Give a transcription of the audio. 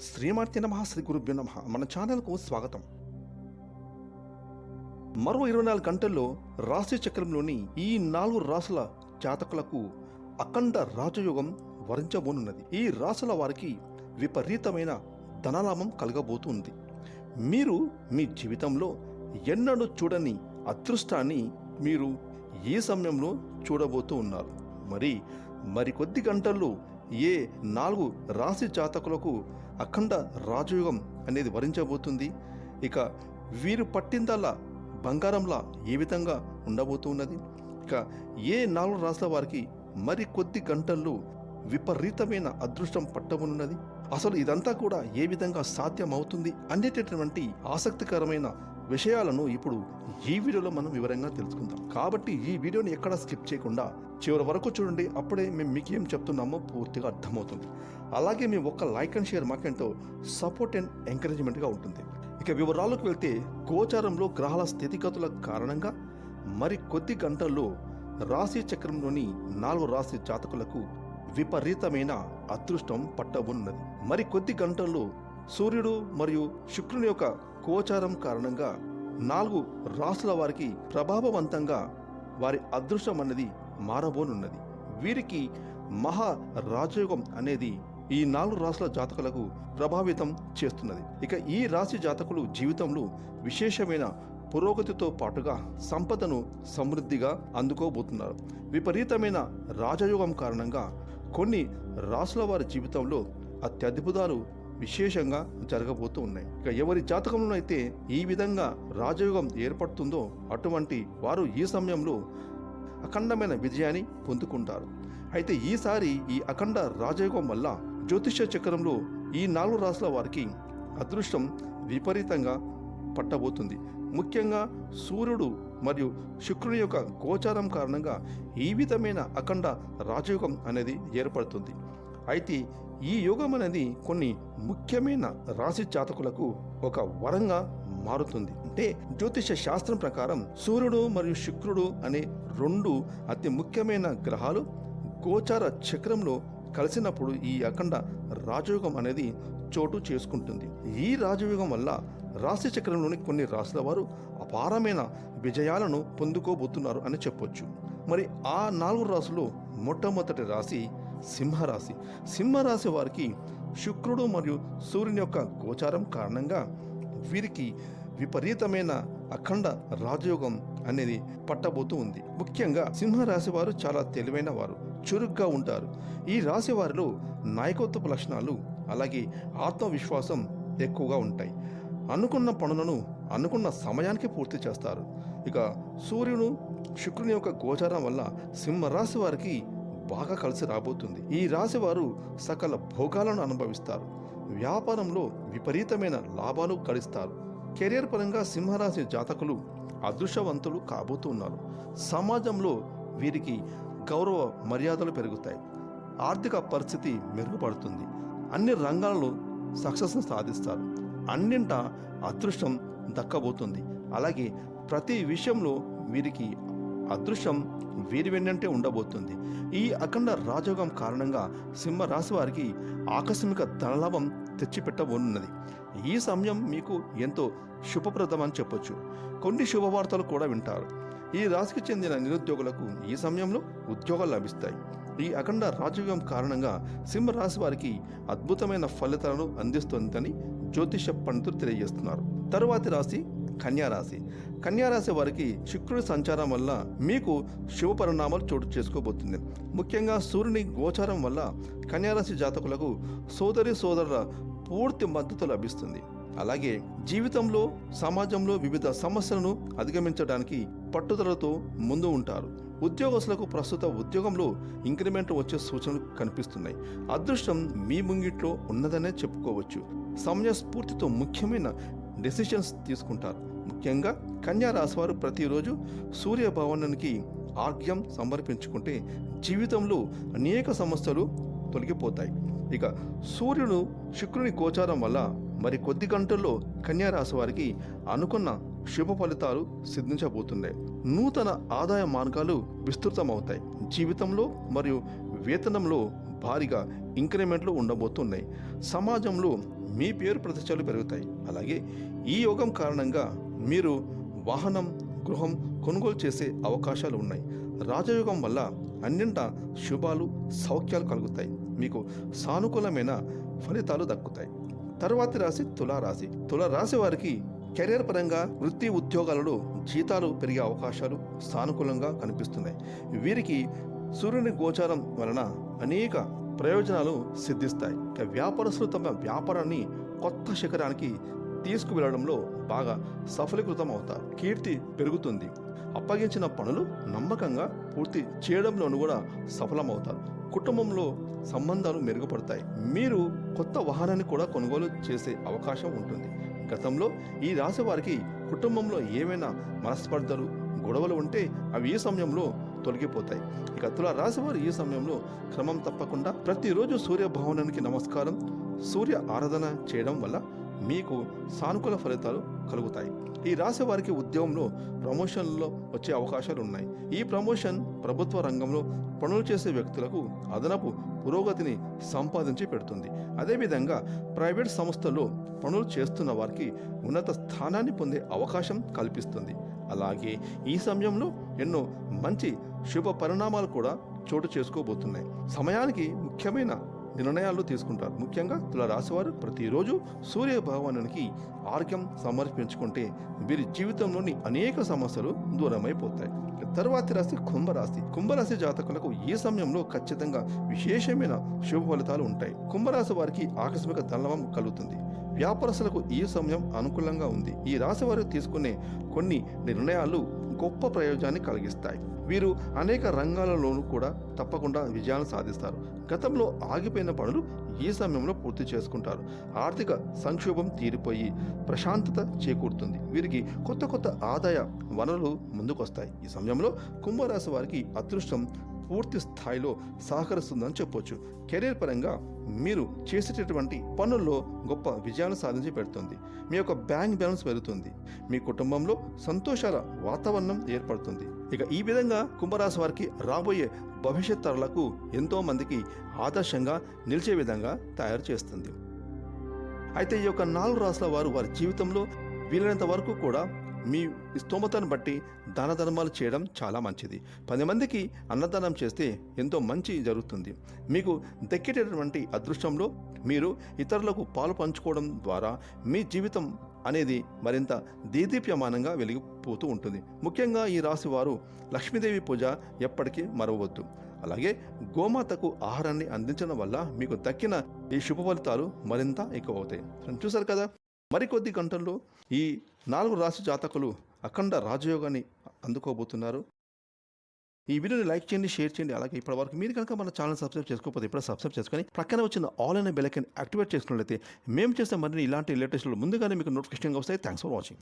శ్రీమార్తి నమ శ్రీ గురుభ్యో నమ. మన ఛానల్కు స్వాగతం. మరో ఇరవై నాలుగు గంటల్లో రాశి చక్రంలోని ఈ నాలుగు రాసుల జాతకులకు అఖండ రాజయోగం వరించబోనున్నది. ఈ రాసుల వారికి విపరీతమైన ధనలాభం కలగబోతుంది. మీరు మీ జీవితంలో ఎన్నడూ చూడని అదృష్టాన్ని మీరు ఈ సమయంలో చూడబోతూ ఉన్నారు. మరి మరికొద్ది గంటల్లో ఏ నాలుగు రాశి జాతకులకు అఖండ రాజయోగం అనేది వరించబోతుంది. ఇక వీరు పట్టిందల్లా బంగారంలా ఏ విధంగా ఉండబోతున్నది? ఇక ఏ నాలుగు రాష్ట్రాల వారికి మరి కొద్ది గంటల్లో విపరీతమైన అదృష్టం పట్టబోనున్నది? అసలు ఇదంతా కూడా ఏ విధంగా సాధ్యమవుతుంది? అనేటటువంటి ఆసక్తికరమైన విషయాలను ఇప్పుడు ఈ వీడియోలో మనం వివరంగా తెలుసుకుందాం. కాబట్టి ఈ వీడియోని ఎక్కడ స్కిప్ చేయకుండా చివరి వరకు చూడండి. అప్పుడే మేము మీకు ఏం చెప్తున్నామో పూర్తిగా అర్థమవుతుంది. అలాగే మీ ఒక్క లైక్ అండ్ షేర్ మాకెంతో సపోర్ట్ అండ్ ఎంకరేజ్మెంట్గా ఉంటుంది. ఇక వివరాలకు వెళ్తే గోచారంలో గ్రహాల స్థితిగతుల కారణంగా మరి కొద్ది గంటల్లో రాశి చక్రంలోని నాలుగు రాశి జాతకులకు విపరీతమైన అదృష్టం పట్టబోనున్నది. మరి కొద్ది గంటల్లో సూర్యుడు మరియు శుక్రుని యొక్క గోచారం కారణంగా నాలుగు రాసుల వారికి ప్రభావవంతంగా వారి అదృష్టం అన్నది మారబోనున్నది. వీరికి మహా రాజయోగం అనేది ఈ నాలుగు రాసుల జాతకులకు ప్రభావితం చేస్తున్నది. ఇక ఈ రాశి జాతకులు జీవితంలో విశేషమైన పురోగతితో పాటుగా సంపదను సమృద్ధిగా అందుకోబోతున్నారు. విపరీతమైన రాజయోగం కారణంగా కొన్ని రాసుల వారి జీవితంలో అత్యద్భుతాలు విశేషంగా జరగబోతూ ఉన్నాయి. ఇక ఎవరి జాతకంలో అయితే ఈ విధంగా రాజయోగం ఏర్పడుతుందో అటువంటి వారు ఈ సమయంలో అఖండమైన విజయాన్ని పొందుకుంటారు. అయితే ఈసారి ఈ అఖండ రాజయోగం వల్ల జ్యోతిష్య చక్రంలో ఈ నాలుగు రాసుల వారికి అదృష్టం విపరీతంగా పట్టబోతుంది. ముఖ్యంగా సూర్యుడు మరియు శుక్రుని యొక్క గోచారం కారణంగా ఈ విధమైన అఖండ రాజయోగం అనేది ఏర్పడుతుంది. అయితే ఈ యోగం అనేది కొన్ని ముఖ్యమైన రాశి జాతకులకు ఒక వరంగా మారుతుంది. అంటే జ్యోతిష శాస్త్రం ప్రకారం సూర్యుడు మరియు శుక్రుడు అనే రెండు అతి ముఖ్యమైన గ్రహాలు గోచార చక్రంలో కలిసినప్పుడు ఈ అఖండ రాజయోగం అనేది చోటు చేసుకుంటుంది. ఈ రాజయోగం వల్ల రాశి చక్రంలోని కొన్ని రాశుల వారు అపారమైన విజయాలను పొందుకోబోతున్నారు అని చెప్పొచ్చు. మరి ఆ నాలుగు రాశులు మొట్టమొదటి రాశి సింహరాశి. సింహరాశి వారికి శుక్రుడు మరియు సూర్యుని యొక్క గోచారం కారణంగా వీరికి విపరీతమైన అఖండ రాజయోగం అనేది పట్టబోతూ ఉంది. ముఖ్యంగా సింహరాశి వారు చాలా తెలివైన వారు చురుగ్గా ఉంటారు. ఈ రాశి వారిలో నాయకత్వపు లక్షణాలు అలాగే ఆత్మవిశ్వాసం ఎక్కువగా ఉంటాయి. అనుకున్న పనులను అనుకున్న సమయానికి పూర్తి చేస్తారు. ఇక సూర్యుడు శుక్రుని యొక్క గోచారం వల్ల సింహరాశి వారికి బాగా కలిసి రాబోతుంది. ఈ రాశి వారు సకల భోగాలను అనుభవిస్తారు. వ్యాపారంలో విపరీతమైన లాభాలు గడిస్తారు. కెరియర్ పరంగా సింహరాశి జాతకులు అదృష్టవంతులు కాబోతున్నారు సమాజంలో వీరికి గౌరవ మర్యాదలు పెరుగుతాయి. ఆర్థిక పరిస్థితి మెరుగుపడుతుంది. అన్ని రంగాలలో సక్సెస్ను సాధిస్తారు. అన్నింట అదృష్టం దక్కబోతుంది. అలాగే ప్రతి విషయంలో వీరికి అదృష్టం వీరి వెన్నంటే ఉండబోతుంది. ఈ అఖండ రాజయోగం కారణంగా సింహ రాశి వారికి ఆకస్మిక ధనలాభం తెచ్చిపెట్టబోనున్నది. ఈ సమయం మీకు ఎంతో శుభప్రదమని చెప్పొచ్చు. కొన్ని శుభవార్తలు కూడా వింటారు. ఈ రాశికి చెందిన నిరుద్యోగులకు ఈ సమయంలో ఉద్యోగాలు లభిస్తాయి. ఈ అఖండ రాజయోగం కారణంగా సింహ రాశి వారికి అద్భుతమైన ఫలితాలను అందిస్తుందని జ్యోతిష పండితులు తెలియజేస్తున్నారు. తరువాతి రాశి కన్యారాశి. కన్యారాశి వారికి శుక్రుడి సంచారం వల్ల మీకు శుభ పరిణామాలు చోటు చేసుకోబోతుంది. ముఖ్యంగా సూర్యుని గోచారం వల్ల కన్యారాశి జాతకులకు సోదరి సోదరుల పూర్తి మద్దతు లభిస్తుంది. అలాగే జీవితంలో సమాజంలో వివిధ సమస్యలను అధిగమించడానికి పట్టుదలతో ముందు ఉంటారు. ఉద్యోగస్తులకు ప్రస్తుత ఉద్యోగంలో ఇంక్రిమెంట్ వచ్చే సూచనలు కనిపిస్తున్నాయి. అదృష్టం మీ ముంగిట్లో ఉన్నదనే చెప్పుకోవచ్చు. సమయస్ఫూర్తితో ముఖ్యమైన డెసిషన్స్ తీసుకుంటారు. ముఖ్యంగా కన్యా రాశి వారు ప్రతిరోజు సూర్య భవనానికి ఆర్ఘ్యం సమర్పించుకుంటే జీవితంలో అనేక సమస్యలు తొలగిపోతాయి. ఇక సూర్యుడు శుక్రుని గోచారం వల్ల మరి కొద్ది గంటల్లో కన్యా రాశి వారికి అనుకున్న శుభ ఫలితాలు సిద్ధించబోతున్నాయి. నూతన ఆదాయ మార్గాలు విస్తృతమవుతాయి. జీవితంలో మరియు వేతనంలో భారీగా ఇంక్రిమెంట్లు ఉండబోతున్నాయి. సమాజంలో మీ పేరు ప్రతిష్టలు పెరుగుతాయి. అలాగే ఈ యోగం కారణంగా మీరు వాహనం గృహం కొనుగోలు చేసే అవకాశాలు ఉన్నాయి. రాజయోగం వల్ల అన్నింట శుభాలు సౌఖ్యాలు కలుగుతాయి. మీకు సానుకూలమైన ఫలితాలు దక్కుతాయి. తర్వాతి రాశి తులారాశి. తులారాశి వారికి కెరీర్ పరంగా వృత్తి ఉద్యోగాలలో జీతాలు పెరిగే అవకాశాలు సానుకూలంగా కనిపిస్తున్నాయి. వీరికి సూర్యుని గోచారం వలన అనేక ప్రయోజనాలు సిద్ధిస్తాయి. ఇక వ్యాపారస్తులు తమ వ్యాపారాన్ని కొత్త శిఖరానికి తీసుకువెళ్ళడంలో బాగా సఫలీకృతం అవుతారు కీర్తి పెరుగుతుంది. అప్పగించిన పనులు నమ్మకంగా పూర్తి చేయడంలోనూ కూడా సఫలమవుతారు. కుటుంబంలో సంబంధాలు మెరుగుపడతాయి. మీరు కొత్త వాహనాన్ని కూడా కొనుగోలు చేసే అవకాశం ఉంటుంది. గతంలో ఈ రాశి వారికి కుటుంబంలో ఏమైనా మనస్పర్ధలు గొడవలు ఉంటే అవి ఈ సమయంలో తొలగిపోతాయి. ఇక తుల రాశివారు ఈ సమయంలో క్రమం తప్పకుండా ప్రతిరోజు సూర్య భవనానికి నమస్కారం సూర్య ఆరాధన చేయడం వల్ల మీకు సానుకూల ఫలితాలు కలుగుతాయి. ఈ రాశి వారికి ఉద్యోగంలో ప్రమోషన్లో వచ్చే అవకాశాలు ఉన్నాయి. ఈ ప్రమోషన్ ప్రభుత్వ రంగంలో పనులు చేసే వ్యక్తులకు అదనపు పురోగతిని సంపాదించి పెడుతుంది. అదేవిధంగా ప్రైవేట్ సంస్థల్లో పనులు చేస్తున్న వారికి ఉన్నత స్థానాన్ని పొందే అవకాశం కల్పిస్తుంది. అలాగే ఈ సమయంలో ఎన్నో మంచి శుభ పరిణామాలు కూడా చోటు చేసుకోబోతున్నాయి. సమయానికి ముఖ్యమైన నిర్ణయాలు తీసుకుంటారు. ముఖ్యంగా తులరాశివారు ప్రతిరోజు సూర్య భగవానునికి ఆర్ఘ్యం సమర్పించుకుంటే వీరి జీవితంలోని అనేక సమస్యలు దూరమైపోతాయి. తర్వాతి రాశి కుంభరాశి. కుంభరాశి జాతకులకు ఈ సమయంలో ఖచ్చితంగా విశేషమైన శుభ ఫలితాలు ఉంటాయి. కుంభరాశి వారికి ఆకస్మిక ధనలాభం కలుగుతుంది. వ్యాపారస్తులకు ఈ సమయం అనుకూలంగా ఉంది. ఈ రాశి వారు తీసుకునే కొన్ని నిర్ణయాలు గొప్ప ప్రయోజనాన్ని కలిగిస్తాయి. వీరు అనేక రంగాలలోనూ కూడా తప్పకుండా విజయాలు సాధిస్తారు. గతంలో ఆగిపోయిన పనులు ఈ సమయంలో పూర్తి చేసుకుంటారు. ఆర్థిక సంక్షోభం తీరిపోయి ప్రశాంతత చేకూరుతుంది. వీరికి కొత్త కొత్త ఆదాయ వనరులు ముందుకొస్తాయి. ఈ సమయంలో కుంభరాశి వారికి అదృష్టం పూర్తి స్థాయిలో సహకరిస్తుందని చెప్పొచ్చు. కెరీర్ పరంగా మీరు చేసేటటువంటి పనుల్లో గొప్ప విజయాన్ని సాధించి పెడుతుంది. మీ యొక్క బ్యాంక్ బ్యాలెన్స్ పెరుగుతుంది. మీ కుటుంబంలో సంతోషాల వాతావరణం ఏర్పడుతుంది. ఇక ఈ విధంగా కుంభరాశి వారికి రాబోయే భవిష్యత్ తరాలకు ఎంతో మందికి ఆదర్శంగా నిలిచే విధంగా తయారు చేస్తుంది. అయితే ఈ యొక్క నాలుగు రాసుల వారు వారి జీవితంలో వీలైనంత వరకు కూడా మీ స్తోమతను బట్టి దాన ధర్మాలు చేయడం చాలా మంచిది. పది మందికి అన్నదానం చేస్తే ఎంతో మంచి జరుగుతుంది. మీకు దక్కేటటువంటి అదృష్టంలో మీరు ఇతరులకు పాలు పంచుకోవడం ద్వారా మీ జీవితం అనేది మరింత దీదీప్యమానంగా వెలిగిపోతూ ఉంటుంది. ముఖ్యంగా ఈ రాశి వారు లక్ష్మీదేవి పూజ ఎప్పటికీ మరవద్దు అలాగే గోమాతకు ఆహారాన్ని అందించడం వల్ల మీకు దక్కిన ఈ శుభ ఫలితాలు మరింత ఎక్కువ అవుతాయి చూసారు కదా? మరికొద్ది గంటల్లో ఈ నాలుగు రాశి జాతకులు అఖండ రాజయోగాన్ని అందుకోబోతున్నారు. ఈ వీడియోని లైక్ చేయండి షేర్ చేయండి. అలాగే ఇప్పటివరకు మీరు కనుక మన ఛానల్ సబ్స్క్రైబ్ చేసుకోకపోతే ఇప్పుడు సబ్స్క్రైబ్ చేసుకొని పక్కన వచ్చిన ఆల్ అనే బెల్ యాక్టివేట్ చేసుకున్నట్లయితే మేము చేసే మరిన్ని ఇలాంటి లేటెస్ట్లు ముందుగానే మీకు నోటిఫికేషన్గా వస్తాయి. Thanks for watching